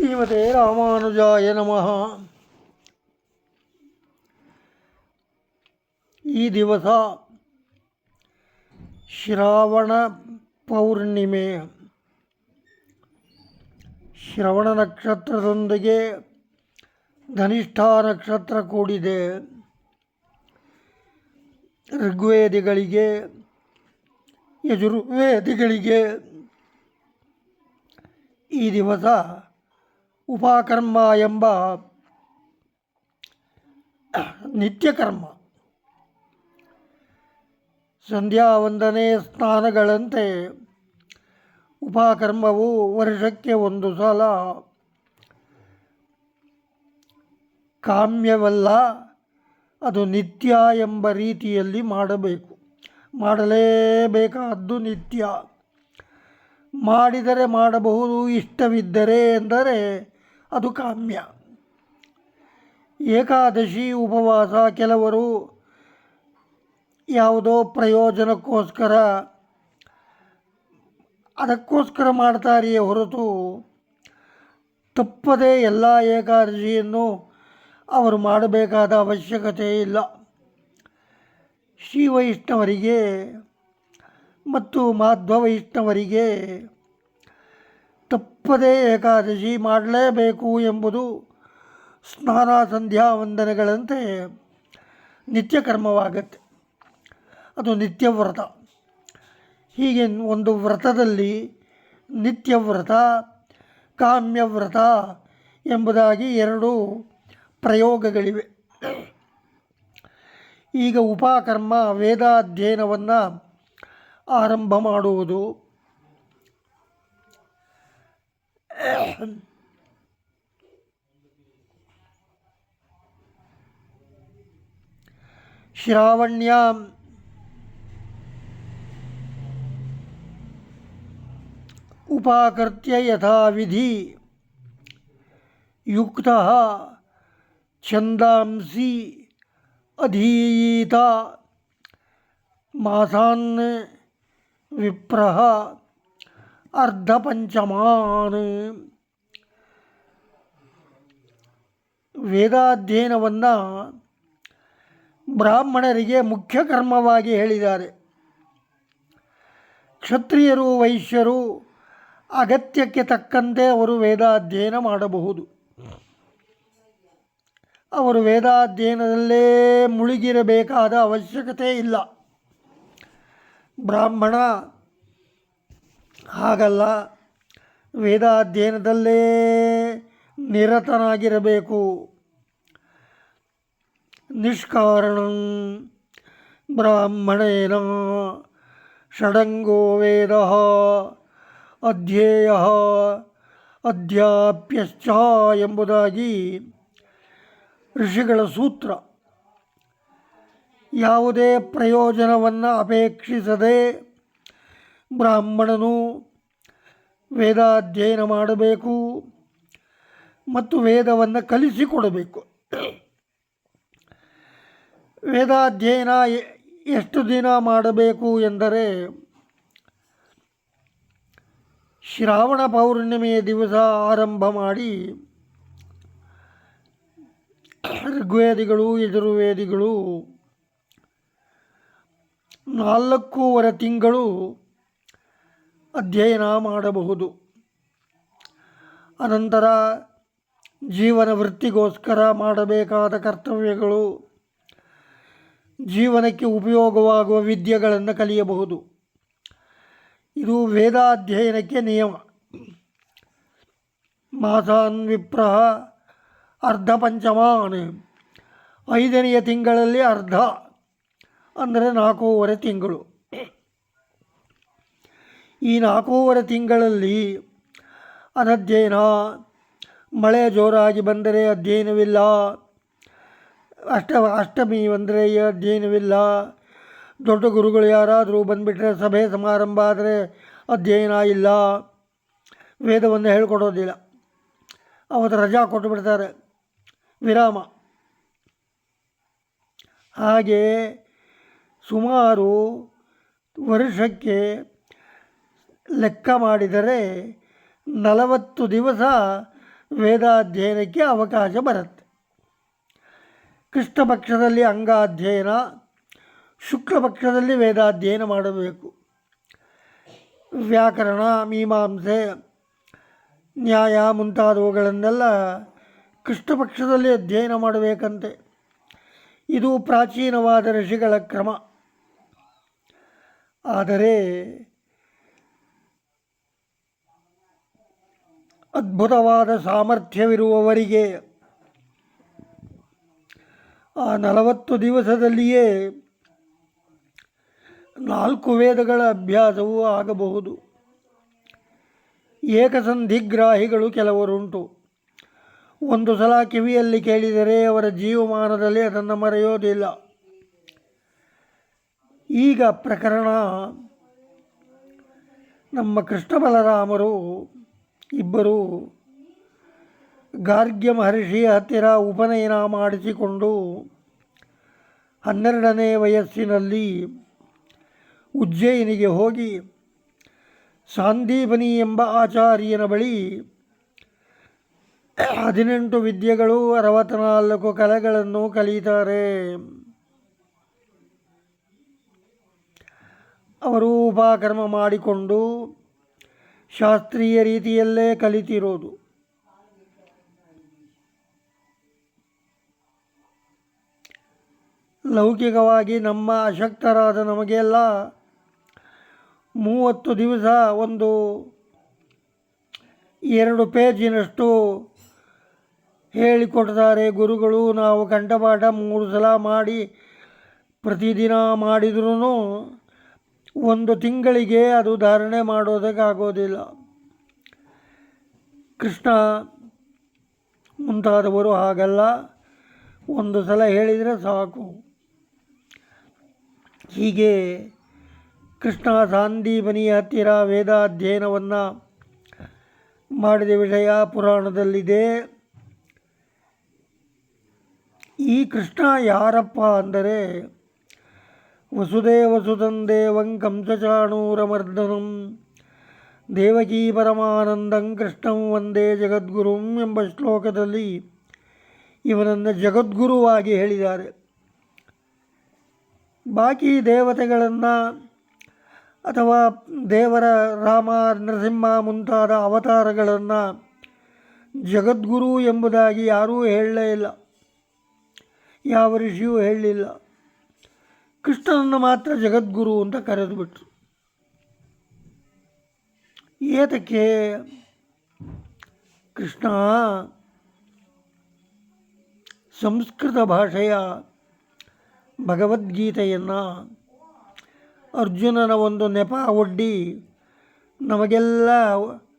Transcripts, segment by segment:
ಶ್ರೀಮತೆ ರಾಮಾನುಜಾಯ ನಮಃ. ಈ ದಿವಸ ಶ್ರಾವಣ ಪೌರ್ಣಿಮೆ. ಶ್ರವಣ ನಕ್ಷತ್ರದೊಂದಿಗೆ ಧನಿಷ್ಠ ನಕ್ಷತ್ರ ಕೂಡಿದೆ. ಋಗ್ವೇದಿಗಳಿಗೆ, ಯಜುರ್ವೇದಿಗಳಿಗೆ ಈ ದಿವಸ ಉಪಕರ್ಮ ಎಂಬ ನಿತ್ಯಕರ್ಮ. ಸಂಧ್ಯಾ ವಂದನೆ ಸ್ನಾನಗಳಂತೆ ಉಪಕರ್ಮವು ವರ್ಷಕ್ಕೆ ಒಂದು ಸಲ. ಕಾಮ್ಯವಲ್ಲ, ಅದು ನಿತ್ಯ ಎಂಬ ರೀತಿಯಲ್ಲಿ ಮಾಡಬೇಕು. ಮಾಡಲೇಬೇಕಾದ್ದು ನಿತ್ಯ. ಮಾಡಿದರೆ ಮಾಡಬಹುದು, ಇಷ್ಟವಿದ್ದರೆ ಎಂದರೆ ಅದು ಕಾಮ್ಯ. ಏಕಾದಶಿ ಉಪವಾಸ ಕೆಲವರು ಯಾವುದೋ ಪ್ರಯೋಜನಕ್ಕೋಸ್ಕರ ಅದಕ್ಕೋಸ್ಕರ ಮಾಡ್ತಾರೆಯೇ ಹೊರತು ತಪ್ಪದೇ ಎಲ್ಲ ಏಕಾದಶಿಯನ್ನು ಅವರು ಮಾಡಬೇಕಾದ ಅವಶ್ಯಕತೆ ಇಲ್ಲ. ಶ್ರೀ ವೈಷ್ಣವರಿಗೆ ಮತ್ತು ಮಾಧ್ವ ವೈಷ್ಣವರಿಗೆ ತಪ್ಪದೇ ಏಕಾದಶಿ ಮಾಡಲೇಬೇಕು ಎಂಬುದು ಸ್ನಾನ ಸಂಧ್ಯಾ ವಂದನೆಗಳಂತೆ ನಿತ್ಯ ಕರ್ಮವಾಗತ್ತೆ ಅದು ನಿತ್ಯ ವ್ರತ ಹೀಗೆ ಒಂದು ವ್ರತದಲ್ಲಿ ನಿತ್ಯ ವ್ರತ ಕಾಮ್ಯ ವ್ರತ ಎಂಬುದಾಗಿ ಎರಡು ಪ್ರಯೋಗಗಳಿವೆ. ಈಗ ಉಪಕರ್ಮ ವೇದಾಧ್ಯಯನವನ್ನು ಆರಂಭ ಮಾಡುವುದು. श्रावण्यां उपाकृत्य यथाविधि युक्त छन्दांसि अधीता मासान् विप्रह अर्धपंचमान ವೇದಾಧ್ಯಯನವನ್ನು ಬ್ರಾಹ್ಮಣರಿಗೆ ಮುಖ್ಯ ಕರ್ಮವಾಗಿ ಹೇಳಿದ್ದಾರೆ. ಕ್ಷತ್ರಿಯರು, ವೈಶ್ಯರು ಅಗತ್ಯಕ್ಕೆ ತಕ್ಕಂತೆ ಅವರು ವೇದಾಧ್ಯಯನ ಮಾಡಬಹುದು. ಅವರು ವೇದಾಧ್ಯಯನದಲ್ಲೇ ಮುಳುಗಿರಬೇಕಾದ ಅವಶ್ಯಕತೆ ಇಲ್ಲ. ಬ್ರಾಹ್ಮಣ ಹಾಗಲ್ಲ. ವೇದಾಧ್ಯಯನದಲ್ಲೇ ನಿರತನಾಗಿರಬೇಕು. ನಿಷ್ಕಾರಣ ಬ್ರಾಹ್ಮಣೇನ ಷಡಂಗೋ ವೇದ ಅಧ್ಯೇಯ ಅಧ್ಯಾಪ್ಯಶ್ಚ ಎಂಬುದಾಗಿ ಋಷಿಗಳ ಸೂತ್ರ ಯಾವುದೇ ಪ್ರಯೋಜನವನ್ನು ಅಪೇಕ್ಷಿಸದೆ ಬ್ರಾಹ್ಮಣನು ವೇದಾಧ್ಯಯನ ಮಾಡಬೇಕು ಮತ್ತು ವೇದವನ್ನು ಕಲಿಸಿಕೊಡಬೇಕು. ವೇದಾಧ್ಯಯನ ಎಷ್ಟು ದಿನ ಮಾಡಬೇಕು ಎಂದರೆ ಶ್ರಾವಣ ಪೌರ್ಣಿಮೆಯ ದಿವಸ ಆರಂಭ ಮಾಡಿ ಋಗ್ವೇದಿಗಳು, ಯಜುರ್ವೇದಿಗಳು ನಾಲ್ಕೂವರೆ ತಿಂಗಳು ಅಧ್ಯಯನ ಮಾಡಬಹುದು. ಅನಂತರ ಜೀವನ ವೃತ್ತಿಗೋಸ್ಕರ ಮಾಡಬೇಕಾದ ಕರ್ತವ್ಯಗಳು ಜೀವನಕ್ಕೆ ಉಪಯೋಗವಾಗುವ ವಿದ್ಯೆಗಳನ್ನು ಕಲಿಯಬಹುದು. ಇದು ವೇದಾಧ್ಯಯನಕ್ಕೆ ನಿಯಮ. ಮಾಸಾನ್ ವಿಪ್ರಹ ಅರ್ಧ ಪಂಚಮಾನ್. ಐದನೆಯ ತಿಂಗಳಲ್ಲಿ ಅರ್ಧ, ಅಂದರೆ ನಾಲ್ಕೂವರೆ ತಿಂಗಳು. ಈ ನಾಲ್ಕೂವರೆ ತಿಂಗಳಲ್ಲಿ ಅನಧ್ಯಯನ, ಮಳೆ ಜೋರಾಗಿ ಬಂದರೆ ಅಧ್ಯಯನವಿಲ್ಲ ಅಷ್ಟ ಅಷ್ಟಮಿ ಅಂದರೆ ಅಧ್ಯಯನವಿಲ್ಲ. ದೊಡ್ಡ ಗುರುಗಳು ಯಾರಾದರೂ ಬಂದುಬಿಟ್ರೆ ಸಭೆ ಸಮಾರಂಭ ಆದರೆ ಅಧ್ಯಯನ ಇಲ್ಲ. ವೇದವನ್ನು ಹೇಳ್ಕೊಡೋದಿಲ್ಲ. ಅವತ್ತು ರಜಾ ಕೊಟ್ಟುಬಿಡ್ತಾರೆ ವಿರಾಮ. ಹಾಗೆ ಸುಮಾರು ವರ್ಷಕ್ಕೆ ಲೆಕ್ಕ ಮಾಡಿದರೆ ನಲವತ್ತು ದಿವಸ ವೇದಾಧ್ಯಯನಕ್ಕೆ ಅವಕಾಶ ಬರುತ್ತೆ. ಕೃಷ್ಣ ಪಕ್ಷದಲ್ಲಿ ಅಂಗಾಧ್ಯಯನ, ಶುಕ್ಲಪಕ್ಷದಲ್ಲಿ ವೇದಾಧ್ಯಯನ ಮಾಡಬೇಕು. ವ್ಯಾಕರಣ, ಮೀಮಾಂಸೆ, ನ್ಯಾಯ ಮುಂತಾದವುಗಳನ್ನೆಲ್ಲ ಕೃಷ್ಣಪಕ್ಷದಲ್ಲಿ ಅಧ್ಯಯನ ಮಾಡಬೇಕಂತೆ. ಇದು ಪ್ರಾಚೀನವಾದ ಋಷಿಗಳ ಕ್ರಮ. ಆದರೆ ಅದ್ಭುತವಾದ ಸಾಮರ್ಥ್ಯವಿರುವವರಿಗೆ ಆ ನಲವತ್ತು ದಿವಸದಲ್ಲಿಯೇ ನಾಲ್ಕು ವೇದಗಳ ಅಭ್ಯಾಸವೂ ಆಗಬಹುದು. ಏಕಸಂಧಿಗ್ರಾಹಿಗಳು ಕೆಲವರುಂಟು. ಒಂದು ಸಲ ಕಿವಿಯಲ್ಲಿ ಕೇಳಿದರೆ ಅವರ ಜೀವಮಾನದಲ್ಲಿ ಅದನ್ನು ಮರೆಯೋದಿಲ್ಲ. ಈಗ ಪ್ರಕರಣ ನಮ್ಮ ಕೃಷ್ಣ ಬಲರಾಮರು ಇಬ್ಬರು ಗಾರ್ಗ್ಯ ಮಹರ್ಷಿಯ ಹತ್ತಿರ ಉಪನಯನ ಮಾಡಿಸಿಕೊಂಡು ಹನ್ನೆರಡನೇ ವಯಸ್ಸಿನಲ್ಲಿ ಉಜ್ಜಯಿನಿಗೆ ಹೋಗಿ ಸಾಂದೀಪನಿ ಎಂಬ ಆಚಾರ್ಯನ ಬಳಿ ಹದಿನೆಂಟು ವಿದ್ಯೆಗಳು ಅರವತ್ತ್ನಾಲ್ಕು ಕಲೆಗಳನ್ನು ಕಲಿತಾರೆ. ಅವರು ಉಪಕರ್ಮ ಮಾಡಿಕೊಂಡು ಶಾಸ್ತ್ರೀಯ ರೀತಿಯಲ್ಲೇ ಕಲಿತಿರೋದು. ಲೌಕಿಕವಾಗಿ ನಮ್ಮ ಅಶಕ್ತರಾದ ನಮಗೆಲ್ಲ ಮೂವತ್ತು ದಿವಸ ಒಂದು ಎರಡು ಪೇಜಿನಷ್ಟು ಹೇಳಿಕೊಡ್ತಾರೆ ಗುರುಗಳು. ನಾವು ಕಂಠಪಾಠ ಮೂರು ಸಲ ಮಾಡಿ ಪ್ರತಿದಿನ ಮಾಡಿದ್ರೂ ಒಂದು ತಿಂಗಳಿಗೆ ಅದು ಧಾರಣೆ ಮಾಡೋದಕ್ಕಾಗೋದಿಲ್ಲ. ಕೃಷ್ಣ ಮುಂತಾದವರು ಹಾಗಲ್ಲ. ಒಂದು ಸಲ ಹೇಳಿದರೆ ಸಾಕು. ಹೀಗೆ ಕೃಷ್ಣ ಸಾಂದೀಪನಿಯ ಹತ್ತಿರ ವೇದಾಧ್ಯಯನವನ್ನು ಮಾಡಿದ ವಿಷಯ ಪುರಾಣದಲ್ಲಿದೆ. ಈ ಕೃಷ್ಣ ಯಾರಪ್ಪ ಅಂದರೆ, ವಸುದೇವ ಸುತಂದೇವಂ ಕಂಸಚಾಣೂರಮರ್ದನಂ, ದೇವಕೀ ಪರಮಾನಂದಂ ಕೃಷ್ಣಂ ವಂದೇ ಜಗದ್ಗುರುಂ ಎಂಬ ಶ್ಲೋಕದಲ್ಲಿ ಇವನನ್ನು ಜಗದ್ಗುರುವಾಗಿ ಹೇಳಿದ್ದಾರೆ. ಬಾಕಿ ದೇವತೆಗಳನ್ನು ಅಥವಾ ದೇವರ ರಾಮ, ನರಸಿಂಹ ಮುಂತಾದ ಅವತಾರಗಳನ್ನು ಜಗದ್ಗುರು ಎಂಬುದಾಗಿ ಯಾರೂ ಹೇಳಲೇ ಇಲ್ಲ. ಯಾವ ಋಷಿಯೂ ಹೇಳಲಿಲ್ಲ. ಕೃಷ್ಣನನ್ನು ಮಾತ್ರ ಜಗದ್ಗುರು ಅಂತ ಕರೆದು ಬಿಟ್ರು ಏತಕ್ಕೆ ಕೃಷ್ಣ ಸಂಸ್ಕೃತ ಭಾಷೆಯ ಭಗವದ್ಗೀತೆಯನ್ನು ಅರ್ಜುನನ ಒಂದು ನೆಪ ಒಡ್ಡಿ ನಮಗೆಲ್ಲ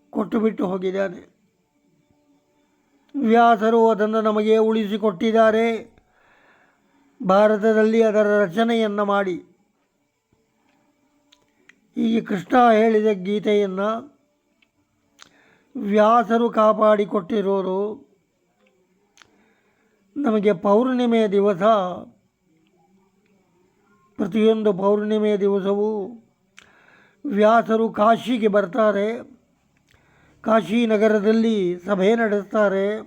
ಕೊಟ್ಟು ಬಿಟ್ಟು ಹೋಗಿದ್ದಾನೆ. ವ್ಯಾಸರು ಅದನ್ನು ನಮಗೆ ಉಳಿಸಿಕೊಟ್ಟಿದ್ದಾರೆ. ಭಾರತದಲ್ಲಿ ಅದರ ರಚನೆಯನ್ನು ಮಾಡಿ. ಹೀಗೆ ಕೃಷ್ಣ ಹೇಳಿದ ಗೀತೆಯನ್ನು ವ್ಯಾಸರು ಕಾಪಾಡಿಕೊಟ್ಟಿರೋರು. ನಮಗೆ ಪೌರ್ಣಿಮೆಯ ದಿವಸ ಪ್ರತಿಯೊಂದು ಪೌರ್ಣಿಮೆಯ ದಿವಸವೂ ವ್ಯಾಸರು ಕಾಶಿಗೆ ಬರ್ತಾರೆ. ಕಾಶಿ ನಗರದಲ್ಲಿ ಸಭೆ ನಡೆಸ್ತಾರೆ.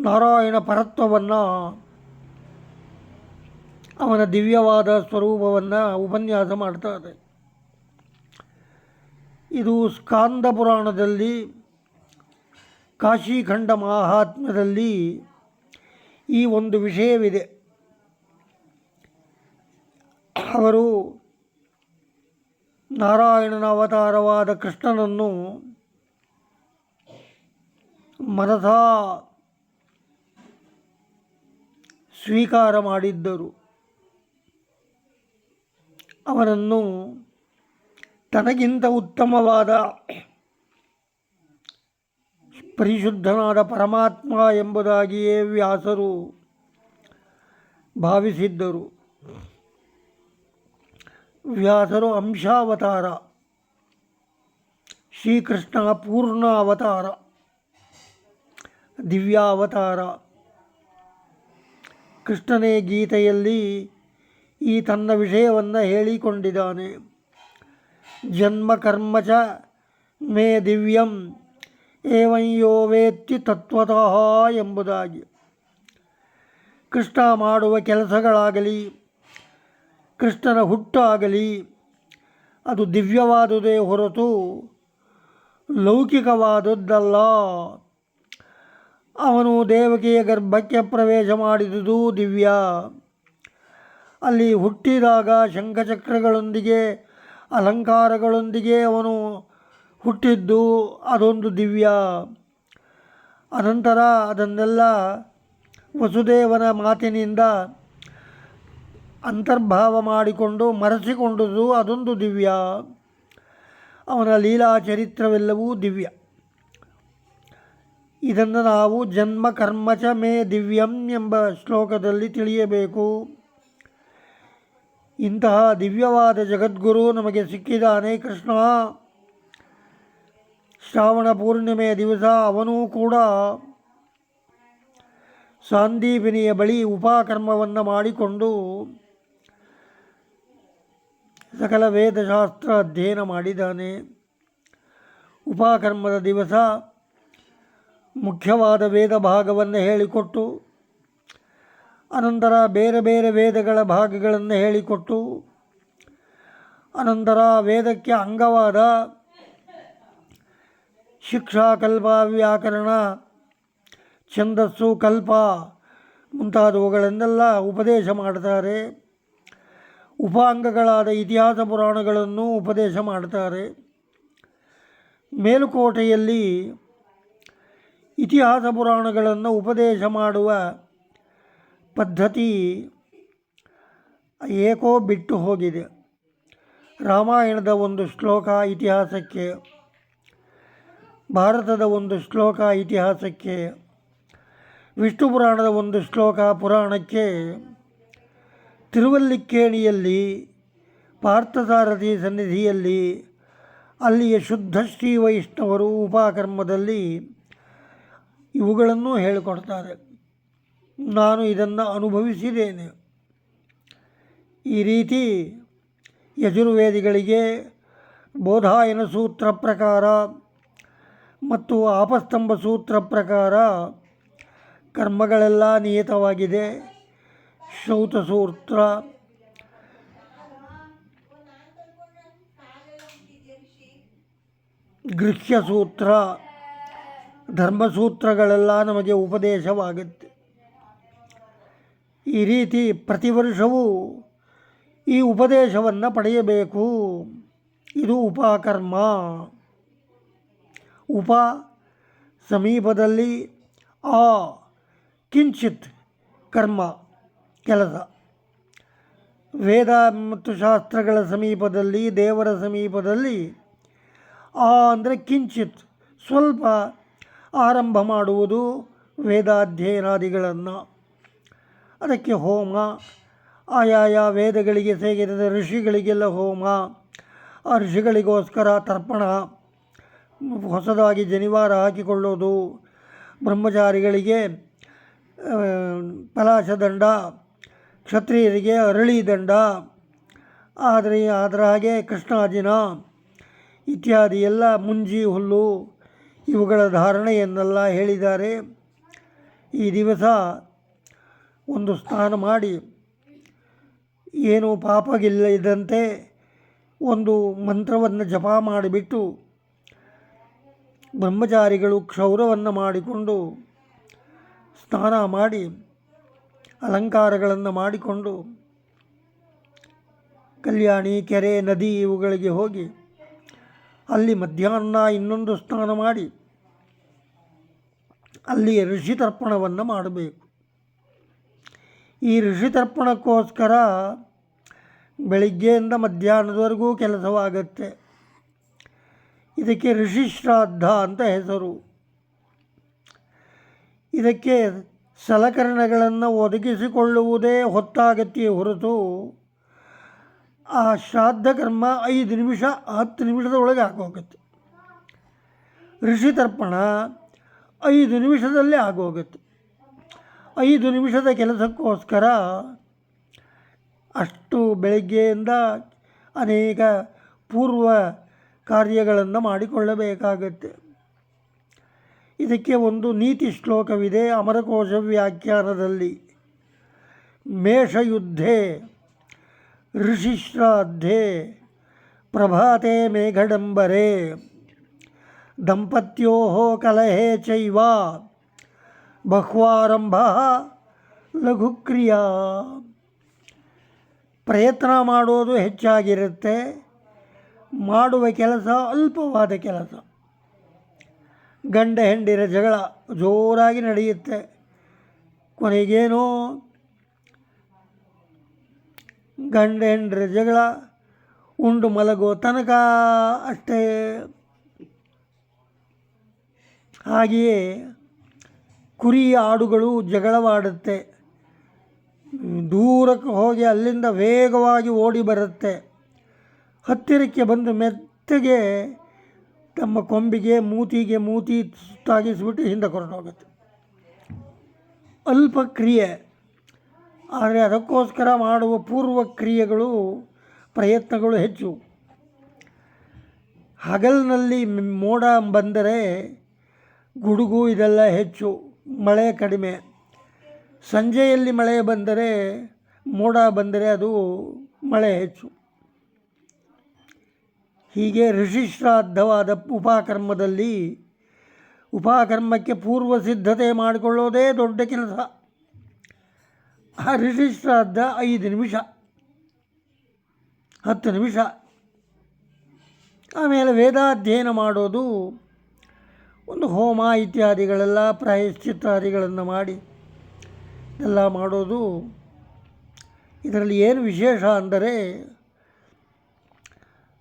ನಾರಾಯಣ ಪರತ್ವವನ್ನು, ಅವನ ದಿವ್ಯವಾದ ಸ್ವರೂಪವನ್ನು ಉಪನ್ಯಾಸ ಮಾಡ್ತಾರೆ. ಇದು ಸ್ಕಾಂದ ಪುರಾಣದಲ್ಲಿ, ಕಾಶಿಖಂಡ ಮಹಾತ್ಮ್ಯದಲ್ಲಿ ಈ ಒಂದು ವಿಷಯವಿದೆ. ಅವರು ನಾರಾಯಣನ ಅವತಾರವಾದ ಕೃಷ್ಣನನ್ನು ಮನಸಾ ಸ್ವೀಕಾರ ಮಾಡಿದ್ದರು. ಅವನನ್ನು ತನಗಿಂತ ಉತ್ತಮವಾದ ಪರಿಶುದ್ಧನಾದ ಪರಮಾತ್ಮ ಎಂಬುದಾಗಿಯೇ ವ್ಯಾಸರು ಭಾವಿಸಿದ್ದರು. ವ್ಯಾಸರು ಅಂಶಾವತಾರ. ಶ್ರೀಕೃಷ್ಣ ಪೂರ್ಣ ಅವತಾರ ದಿವ್ಯಾವತಾರ. ಕೃಷ್ಣನೇ ಗೀತೆಯಲ್ಲಿ ಈ ತನ್ನ ವಿಷಯವನ್ನು ಹೇಳಿಕೊಂಡಿದ್ದಾನೆ. ಜನ್ಮ ಕರ್ಮಚ ಮೇ ದಿವ್ಯಂ ಏವಂ ಯೋ ವೇತ್ತಿ ತತ್ವತಃ ಎಂಬುದಾಗಿ. ಕೃಷ್ಣ ಮಾಡುವ ಕೆಲಸಗಳಾಗಲಿ ಕೃಷ್ಣನ ಹುಟ್ಟಾಗಲಿ, ಅದು ದಿವ್ಯವಾದುದೇ ಹೊರತು ಲೌಕಿಕವಾದದ್ದಲ್ಲ. ಅವನು ದೇವಕಿಯ ಗರ್ಭಕ್ಕೆ ಪ್ರವೇಶ ಮಾಡಿದುದು ದಿವ್ಯ. ಅಲ್ಲಿ ಹುಟ್ಟಿದಾಗ ಶಂಖಚಕ್ರಗಳೊಂದಿಗೆ, ಅಲಂಕಾರಗಳೊಂದಿಗೆ ಅವನು ಹುಟ್ಟಿದ್ದು ಅದೊಂದು ದಿವ್ಯ. ಅನಂತರ ಅದನ್ನೆಲ್ಲ ವಸುದೇವನ ಮಾತಿನಿಂದ ಅಂತರ್ಭಾವ ಮಾಡಿಕೊಂಡು ಮರೆಸಿಕೊಂಡುದು ಅದೊಂದು ದಿವ್ಯ. ಅವನ ಲೀಲಾ ಚರಿತ್ರವೆಲ್ಲವೂ ದಿವ್ಯ. ಇದನ್ನು ನಾವು ಜನ್ಮ ಕರ್ಮಚ ಮೇ ದಿವ್ಯಂ ಎಂಬ ಶ್ಲೋಕದಲ್ಲಿ ತಿಳಿಯಬೇಕು. ಇಂತಹ ದಿವ್ಯವಾದ ಜಗದ್ಗುರು ನಮಗೆ ಸಿಕ್ಕಿದಾನೆ ಕೃಷ್ಣ. ಶ್ರಾವಣ ಪೂರ್ಣಿಮೆಯ ದಿವಸ ಅವನೂ ಕೂಡ ಸಾಂದೀಪಿನಿಯ ಬಳಿ ಉಪಕರ್ಮವನ್ನು ಮಾಡಿಕೊಂಡು ಸಕಲ ವೇದಶಾಸ್ತ್ರ ಅಧ್ಯಯನ ಮಾಡಿದ್ದಾನೆ. ಉಪಾಕರ್ಮದ ದಿವಸ ಮುಖ್ಯವಾದ ವೇದ ಭಾಗವನ್ನು ಹೇಳಿಕೊಟ್ಟು, ಅನಂತರ ಬೇರೆ ಬೇರೆ ವೇದಗಳ ಭಾಗಗಳನ್ನು ಹೇಳಿಕೊಟ್ಟು, ಅನಂತರ ವೇದಕ್ಕೆ ಅಂಗವಾದ ಶಿಕ್ಷಾ ಕಲ್ಪ ವ್ಯಾಕರಣ, ಛಂದಸ್ಸು ಕಲ್ಪ ಮುಂತಾದವುಗಳನ್ನೆಲ್ಲ ಉಪದೇಶ ಮಾಡ್ತಾರೆ. ಉಪಾಂಗಗಳಾದ ಇತಿಹಾಸ ಪುರಾಣಗಳನ್ನು ಉಪದೇಶ ಮಾಡ್ತಾರೆ. ಮೇಲುಕೋಟೆಯಲ್ಲಿ ಇತಿಹಾಸ ಪುರಾಣಗಳನ್ನು ಉಪದೇಶ ಮಾಡುವ ಪದ್ಧತಿ ಏಕೋ ಬಿಟ್ಟು ಹೋಗಿದೆ. ರಾಮಾಯಣದ ಒಂದು ಶ್ಲೋಕ ಇತಿಹಾಸಕ್ಕೆ, ಭಾರತದ ಒಂದು ಶ್ಲೋಕ ಇತಿಹಾಸಕ್ಕೆ, ವಿಷ್ಣು ಪುರಾಣದ ಒಂದು ಶ್ಲೋಕ ಪುರಾಣಕ್ಕೆ ತಿರುವಲ್ಲಿಕ್ಕೇಣಿಯಲ್ಲಿ ಪಾರ್ಥಸಾರಥಿ ಸನ್ನಿಧಿಯಲ್ಲಿ, ಅಲ್ಲಿಯ ಶುದ್ಧ ಶ್ರೀ ವೈಷ್ಣವರು ಉಪಕರ್ಮದಲ್ಲಿ ಇವುಗಳನ್ನು ಹೇಳಿಕೊಡ್ತಾರೆ. ನಾನು ಇದನ್ನು ಅನುಭವಿಸಿದ್ದೇನೆ. ಈ ರೀತಿ ಯಜುರ್ವೇದಿಗಳಿಗೆ ಬೋಧಾಯನ ಸೂತ್ರ ಪ್ರಕಾರ ಮತ್ತು ಆಪಸ್ತಂಭ ಸೂತ್ರ ಪ್ರಕಾರ ಕರ್ಮಗಳೆಲ್ಲ ನಿಯತವಾಗಿದೆ. ಶ್ರೌತ ಗೃಹ್ಯಸೂತ್ರ. ಗೃಹ್ಯ ಸೂತ್ರ ಧರ್ಮಸೂತ್ರಗಳೆಲ್ಲ ನಮಗೆ ಉಪದೇಶವಾಗುತ್ತೆ. ಈ ರೀತಿ ಪ್ರತಿ ವರ್ಷವೂ ಈ ಉಪದೇಶವನ್ನು ಪಡೆಯಬೇಕು. ಇದು ಉಪಕರ್ಮ. ಉಪ ಸಮೀಪದಲ್ಲಿ ಆ ಕಿಂಚಿತ್ ಕರ್ಮ. ಕೆಲಸ. ವೇದ ಮತ್ತು ಶಾಸ್ತ್ರಗಳ ಸಮೀಪದಲ್ಲಿ, ದೇವರ ಸಮೀಪದಲ್ಲಿ, ಆ ಅಂದರೆ ಕಿಂಚಿತ್ ಸ್ವಲ್ಪ ಆರಂಭ ಮಾಡುವುದು ವೇದಾಧ್ಯಯನಾದಿಗಳನ್ನು. ಅದಕ್ಕೆ ಹೋಮ, ಆಯಾಯ ವೇದಗಳಿಗೆ ಸೇರಿದ ಋಷಿಗಳಿಗೆಲ್ಲ ಹೋಮ, ಆ ಋಷಿಗಳಿಗೋಸ್ಕರ ತರ್ಪಣ, ಹೊಸದಾಗಿ ಜನಿವಾರ ಹಾಕಿಕೊಳ್ಳೋದು, ಬ್ರಹ್ಮಚಾರಿಗಳಿಗೆ ಪಲಾಶದಂಡ ಕ್ಷತ್ರಿಯರಿಗೆ ಅರಳಿ ದಂಡ. ಆದರೆ ಅದರ ಹಾಗೆ ಕೃಷ್ಣಾಜಿನ ಇತ್ಯಾದಿ ಎಲ್ಲ ಮುಂಜಿ ಹುಲ್ಲು ಇವುಗಳ ಧಾರಣೆಯನ್ನೆಲ್ಲ ಹೇಳಿದ್ದಾರೆ. ಈ ದಿವಸ ಒಂದು ಸ್ನಾನ ಮಾಡಿ, ಏನು ಪಾಪಗಿಲ್ಲದಂತೆ ಒಂದು ಮಂತ್ರವನ್ನು ಜಪ ಮಾಡಿಬಿಟ್ಟು ಬ್ರಹ್ಮಚಾರಿಗಳು ಕ್ಷೌರವನ್ನು ಮಾಡಿಕೊಂಡು ಸ್ನಾನ ಮಾಡಿ ಅಲಂಕಾರಗಳನ್ನು ಮಾಡಿಕೊಂಡು ಕಲ್ಯಾಣಿ ಕೆರೆ ನದಿ ಇವುಗಳಿಗೆ ಹೋಗಿ ಅಲ್ಲಿ ಮಧ್ಯಾಹ್ನ ಇನ್ನೊಂದು ಸ್ನಾನ ಮಾಡಿ ಅಲ್ಲಿ ಋಷಿ ತರ್ಪಣವನ್ನು ಮಾಡಬೇಕು. ಈ ಋಷಿ ತರ್ಪಣಕ್ಕೋಸ್ಕರ ಬೆಳಿಗ್ಗೆಯಿಂದ ಮಧ್ಯಾಹ್ನದವರೆಗೂ ಕೆಲಸವಾಗತ್ತೆ. ಇದಕ್ಕೆ ಋಷಿ ಶ್ರಾದ್ದ ಅಂತ ಹೆಸರು. ಇದಕ್ಕೆ ಸಲಕರಣೆಗಳನ್ನು ಒದಗಿಸಿಕೊಳ್ಳುವುದೇ ಹೊತ್ತಾಗತ್ತೆ ಹೊರತು ಆ ಶ್ರಾದ್ದ ಕರ್ಮ ಐದು ನಿಮಿಷ, ಹತ್ತು ನಿಮಿಷದೊಳಗೆ ಆಗೋಗುತ್ತೆ. ಋಷಿ ತರ್ಪಣ ಐದು ನಿಮಿಷದಲ್ಲೇ ಆಗೋಗುತ್ತೆ. ಐದು ನಿಮಿಷದ ಕೆಲಸಕ್ಕೋಸ್ಕರ ಅಷ್ಟು ಬೆಳಗ್ಗೆಯಿಂದ ಅನೇಕ ಪೂರ್ವ ಕಾರ್ಯಗಳನ್ನು ಮಾಡಿಕೊಳ್ಳಬೇಕಾಗತ್ತೆ. ಇದಕ್ಕೆ ಒಂದು ನೀತಿ ಶ್ಲೋಕವಿದೆ ಅಮರಕೋಶ ವ್ಯಾಖ್ಯಾನದಲ್ಲಿ. ಮೇಷಯುದ್ಧೆ, ಋಷಿಶ್ರಾದ್ಧೆ, ಪ್ರಭಾತೆ ಮೇಘಡಂಬರೆ ದಂಪತ್ಯೋ ಕಲಹೆ ಚೈವ, ಬಹ್ವಾರಂಭ ಲಘುಕ್ರಿಯಾ. ಪ್ರಯತ್ನ ಮಾಡೋದು ಹೆಚ್ಚಾಗಿರುತ್ತೆ, ಮಾಡುವ ಕೆಲಸ ಅಲ್ಪವಾದ ಕೆಲಸ. ಗಂಡ ಹೆಂಡಿರ ಜಗಳ ಜೋರಾಗಿ ನಡೆಯುತ್ತೆ. ಕೊನೆಗೇನೋ? ಗಂಡ ಹೆಂಡಿರ ಜಗಳ ಉಂಡು ಮಲಗೋ ತನಕ ಅಷ್ಟೇ. ಹಾಗೆಯೇ ಕುರಿ ಆಡುಗಳು ಜಗಳವಾಡುತ್ತೆ. ದೂರಕ್ಕೆ ಹೋಗಿ ಅಲ್ಲಿಂದ ವೇಗವಾಗಿ ಓಡಿ ಬರುತ್ತೆ. ಹತ್ತಿರಕ್ಕೆ ಬಂದು ಮೆತ್ತಗೆ ತಮ್ಮ ಕೊಂಬಿಗೆ, ಮೂತಿಗೆ ಮೂತಿ ತಾಗಿಸ್ಬಿಟ್ಟು ಹಿಂದೆ ಹೊರಟೋಗುತ್ತೆ ಅಲ್ಪ ಕ್ರಿಯೆ. ಆದರೆ ಅದಕ್ಕೋಸ್ಕರ ಮಾಡುವ ಪೂರ್ವ ಕ್ರಿಯೆಗಳು, ಪ್ರಯತ್ನಗಳು ಹೆಚ್ಚು. ಹಗಲಿನಲ್ಲಿ ಮೋಡ ಬಂದರೆ ಗುಡುಗು ಇದೆಲ್ಲ ಹೆಚ್ಚು, ಮಳೆ ಕಡಿಮೆ. ಸಂಜೆಯಲ್ಲಿ ಮಳೆ ಬಂದರೆ ಮೋಡ ಬಂದರೆ ಅದು ಮಳೆ ಹೆಚ್ಚು. ಹೀಗೆ ಋಷಿಶ್ರಾದ್ದವಾದ ಉಪಾಕರ್ಮದಲ್ಲಿ ಉಪಾಕರ್ಮಕ್ಕೆ ಪೂರ್ವ ಸಿದ್ಧತೆ ಮಾಡಿಕೊಳ್ಳೋದೇ ದೊಡ್ಡ ಕೆಲಸ. ಆ ಋಷಿಶ್ರಾದ್ದ ಐದು ನಿಮಿಷ, ಹತ್ತು ನಿಮಿಷ. ಆಮೇಲೆ ವೇದಾಧ್ಯಯನ ಮಾಡೋದು ಒಂದು ಹೋಮ ಇತ್ಯಾದಿಗಳೆಲ್ಲ ಪ್ರಾಯಶ್ಚಿತ್ತಾದಿಗಳನ್ನು ಮಾಡಿ ಎಲ್ಲ ಮಾಡೋದು. ಇದರಲ್ಲಿ ಏನು ವಿಶೇಷ ಅಂದರೆ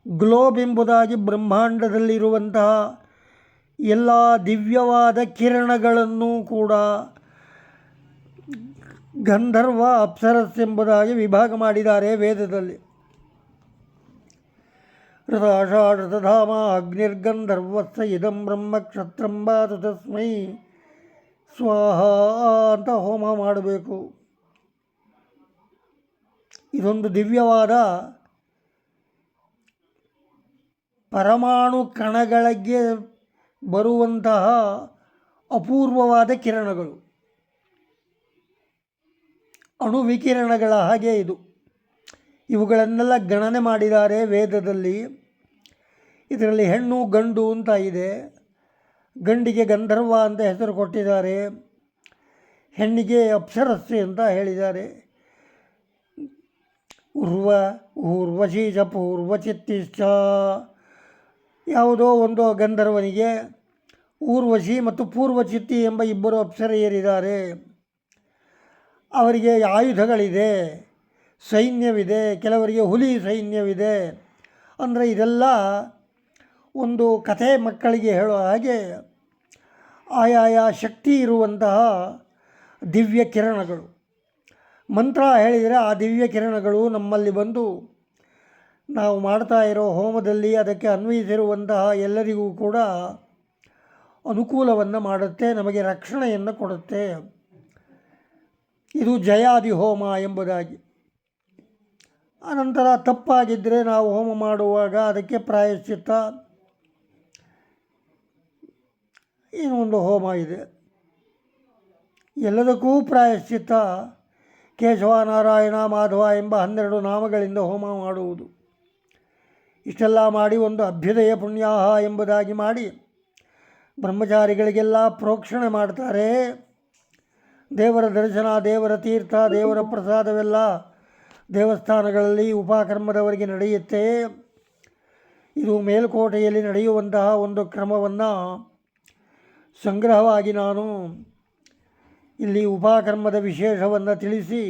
ಗ್ಲೋಬ್ ಎಂಬುದಾಗಿ ಬ್ರಹ್ಮಾಂಡದಲ್ಲಿರುವಂತಹ ಎಲ್ಲ ದಿವ್ಯವಾದ ಕಿರಣಗಳನ್ನು ಕೂಡ ಗಂಧರ್ವ ಅಪ್ಸರಸ್ ಎಂಬುದಾಗಿ ವಿಭಾಗ ಮಾಡಿದ್ದಾರೆ ವೇದದಲ್ಲಿ. ಋತಾಷಾಢಧಾಮ ಅಗ್ನಿರ್ಗಂಧರ್ವಸ್ಸ ಇದಂ ಬ್ರಹ್ಮ ಕ್ಷತ್ರಂಬಾತು ತಸ್ಮೈ. ಸ್ವಾಹ ಅಂತ ಹೋಮ ಮಾಡಬೇಕು. ಇದೊಂದು ದಿವ್ಯವಾದ ಪರಮಾಣು ಕಣಗಳಿಗೆ ಬರುವಂತಹ ಅಪೂರ್ವವಾದ ಕಿರಣಗಳು. ಅಣು ವಿಕಿರಣಗಳ ಹಾಗೆ ಇದು. ಇವುಗಳನ್ನೆಲ್ಲ ಗಣನೆ ಮಾಡಿದ್ದಾರೆ ವೇದದಲ್ಲಿ. ಇದರಲ್ಲಿ ಹೆಣ್ಣು, ಗಂಡು ಅಂತ ಇದೆ. ಗಂಡಿಗೆ ಗಂಧರ್ವ ಅಂತ ಹೆಸರು ಕೊಟ್ಟಿದ್ದಾರೆ. ಹೆಣ್ಣಿಗೆ ಅಪ್ಸರಸ್ಸೆ ಅಂತ ಹೇಳಿದ್ದಾರೆ. ಉರ್ವ ಊರ್ವಶೀಜ ಪೂರ್ವಚಿತ್ತಿಷ್ಟ ಯಾವುದೋ ಒಂದು ಗಂಧರ್ವನಿಗೆ ಊರ್ವಶಿ ಮತ್ತು ಪೂರ್ವಚಿತ್ತಿ ಎಂಬ ಇಬ್ಬರು ಅಪ್ಸರೆಯರಿದ್ದಾರೆ. ಅವರಿಗೆ ಆಯುಧಗಳಿದೆ, ಸೈನ್ಯವಿದೆ, ಕೆಲವರಿಗೆ ಹುಲಿ ಸೈನ್ಯವಿದೆ. ಅಂದರೆ ಇದೆಲ್ಲ ಒಂದು ಕಥೆ ಮಕ್ಕಳಿಗೆ ಹೇಳೋ ಹಾಗೆ ಆಯಾಯ ಶಕ್ತಿ ಇರುವಂತಹ ದಿವ್ಯ ಕಿರಣಗಳು. ಮಂತ್ರ ಹೇಳಿದರೆ ಆ ದಿವ್ಯ ಕಿರಣಗಳು ನಮ್ಮಲ್ಲಿ ಬಂದು ನಾವು ಮಾಡ್ತಾ ಇರೋ ಹೋಮದಲ್ಲಿ ಅದಕ್ಕೆ ಅನ್ವಯಿಸಿರುವಂತಹ ಎಲ್ಲರಿಗೂ ಕೂಡ ಅನುಕೂಲವನ್ನು ಮಾಡುತ್ತೆ, ನಮಗೆ ರಕ್ಷಣೆಯನ್ನು ಕೊಡುತ್ತೆ. ಇದು ಜಯಾದಿ ಹೋಮ ಎಂಬುದಾಗಿ. ಅನಂತರ ತಪ್ಪಾಗಿದ್ದರೆ ನಾವು ಹೋಮ ಮಾಡುವಾಗ ಅದಕ್ಕೆ ಪ್ರಾಯಶ್ಚಿತ್ತ. ಒಂದು ಹೋಮ ಇದೆ. ಎಲ್ಲದಕ್ಕೂ ಪ್ರಾಯಶ್ಚಿತ್ತ. ಕೇಶವ ನಾರಾಯಣ ಮಾಧವ ಎಂಬ ಹನ್ನೆರಡು ನಾಮಗಳಿಂದ ಹೋಮ ಮಾಡುವುದು. ಇಷ್ಟೆಲ್ಲ ಮಾಡಿ ಒಂದು ಅಭ್ಯುದಯ ಪುಣ್ಯಾಹ ಎಂಬುದಾಗಿ ಮಾಡಿ ಬ್ರಹ್ಮಚಾರಿಗಳಿಗೆಲ್ಲ ಪ್ರೋಕ್ಷಣೆ ಮಾಡ್ತಾರೆ. ದೇವರ ದರ್ಶನ, ದೇವರ ತೀರ್ಥ, ದೇವರ ಪ್ರಸಾದವೆಲ್ಲ ದೇವಸ್ಥಾನಗಳಲ್ಲಿ ಉಪಕರ್ಮದವರಿಗೆ ನಡೆಯುತ್ತೆ. ಇದು ಮೇಲ್ಕೋಟೆಯಲ್ಲಿ ನಡೆಯುವಂತಹ ಒಂದು ಕ್ರಮವನ್ನು ಸಂಗ್ರಹವಾಗಿ ನಾನು ಇಲ್ಲಿ ಉಪಕರ್ಮದ ವಿಶೇಷವನ್ನು ತಿಳಿಸಿ,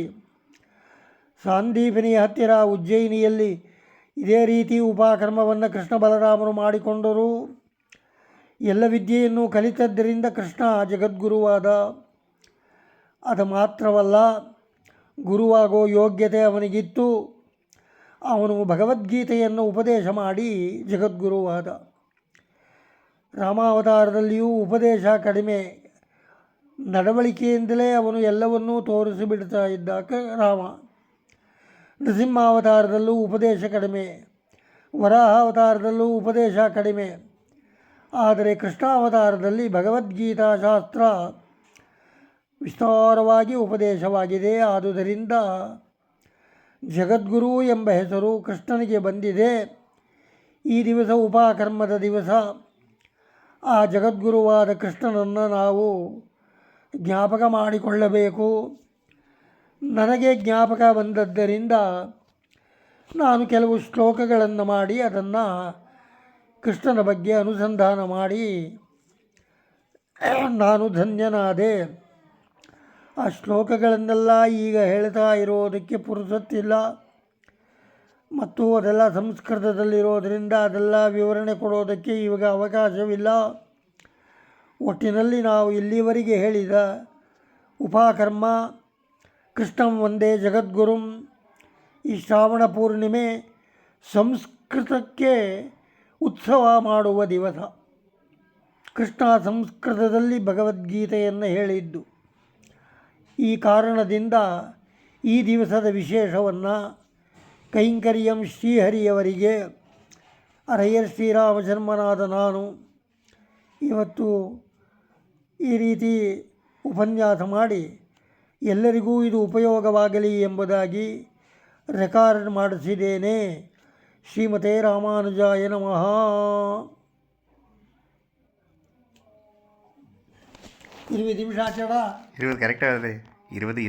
ಸಾಂದೀಪಿನಿಯ ಹತ್ತಿರ ಉಜ್ಜಯಿನಿಯಲ್ಲಿ ಇದೇ ರೀತಿ ಉಪಕರ್ಮವನ್ನು ಕೃಷ್ಣ ಬಲರಾಮರು ಮಾಡಿಕೊಂಡರು. ಎಲ್ಲ ವಿದ್ಯೆಯನ್ನು ಕಲಿತದ್ದರಿಂದ ಕೃಷ್ಣ ಜಗದ್ಗುರುವಾದ. ಅದು ಮಾತ್ರವಲ್ಲ, ಗುರುವಾಗೋ ಯೋಗ್ಯತೆ ಅವನಿಗಿತ್ತು. ಅವನು ಭಗವದ್ಗೀತೆಯನ್ನು ಉಪದೇಶ ಮಾಡಿ ಜಗದ್ಗುರುವಾದ. ರಾಮಾವತಾರದಲ್ಲಿಯೂ ಉಪದೇಶ ಕಡಿಮೆ. ನಡವಳಿಕೆಯಿಂದಲೇ ಅವನು ಎಲ್ಲವನ್ನೂ ತೋರಿಸಿಬಿಡ್ತಾ ಇದ್ದ ರಾಮ. ನರಸಿಂಹಾವತಾರದಲ್ಲೂ ಉಪದೇಶ ಕಡಿಮೆ, ವರಾಹಾವತಾರದಲ್ಲೂ ಉಪದೇಶ ಕಡಿಮೆ. ಆದರೆ ಕೃಷ್ಣಾವತಾರದಲ್ಲಿ ಭಗವದ್ಗೀತಾ ಶಾಸ್ತ್ರ ವಿಸ್ತಾರವಾಗಿ ಉಪದೇಶವಾಗಿದೆ. ಆದುದರಿಂದ ಜಗದ್ಗುರು ಎಂಬ ಹೆಸರು ಕೃಷ್ಣನಿಗೆ ಬಂದಿದೆ. ಈ ದಿವಸ ಉಪಕರ್ಮದ ದಿವಸ. ಆ ಜಗದ್ಗುರುವಾದ ಕೃಷ್ಣನನ್ನು ನಾವು ಜ್ಞಾಪಕ ಮಾಡಿಕೊಳ್ಳಬೇಕು. ನನಗೆ ಜ್ಞಾಪಕ ಬಂದದ್ದರಿಂದ ನಾನು ಕೆಲವು ಶ್ಲೋಕಗಳನ್ನು ಮಾಡಿ ಅದನ್ನು ಕೃಷ್ಣನ ಬಗ್ಗೆ ಅನುಸಂಧಾನ ಮಾಡಿ, ನಾನು ಧನ್ಯನಾದೆ. ಆ ಶ್ಲೋಕಗಳನ್ನೆಲ್ಲ ಈಗ ಹೇಳ್ತಾ ಇರೋದಕ್ಕೆ ಪುರುಸೊತ್ತಿಲ್ಲ. ಮತ್ತು ಅದೆಲ್ಲ ಸಂಸ್ಕೃತದಲ್ಲಿರೋದರಿಂದ ಅದೆಲ್ಲ ವಿವರಣೆ ಕೊಡೋದಕ್ಕೆ ಇವಾಗ ಅವಕಾಶವಿಲ್ಲ. ಒಟ್ಟಿನಲ್ಲಿ ನಾವು ಇಲ್ಲಿವರೆಗೆ ಹೇಳಿದ ಉಪಕರ್ಮ ಕೃಷ್ಣಂ ಒಂದೇ ಜಗದ್ಗುರುಂ. ಈ ಶ್ರಾವಣ ಪೂರ್ಣಿಮೆ ಸಂಸ್ಕೃತಕ್ಕೆ ಉತ್ಸವ ಮಾಡುವ ದಿವಸ. ಕೃಷ್ಣ ಸಂಸ್ಕೃತದಲ್ಲಿ ಭಗವದ್ಗೀತೆಯನ್ನು ಹೇಳಿದ್ದು. ಈ ಕಾರಣದಿಂದ ಈ ದಿವಸದ ವಿಶೇಷವನ್ನು ಕೈಂಕರ್ಯಂ ಶ್ರೀಹರಿಯವರಿಗೆ ಅರಯ್ಯರ್ ಶ್ರೀರಾಮಚರ್ಮನಾದ ನಾನು ಇವತ್ತು ಈ ರೀತಿ ಉಪನ್ಯಾಸ ಮಾಡಿ ಎಲ್ಲರಿಗೂ ಇದು ಉಪಯೋಗವಾಗಲಿ ಎಂಬುದಾಗಿ ರೆಕಾರ್ಡ್ ಮಾಡಿಸಿದ್ದೇನೆ. ಶ್ರೀಮತೆ ರಾಮಾನುಜಾಯ ನಮಃ. ಇರುವುದು ನಿಮಿಷ ಆಚಡ ಇರುವುದು ಕರೆಕ್ಟ್ ಇರುವುದು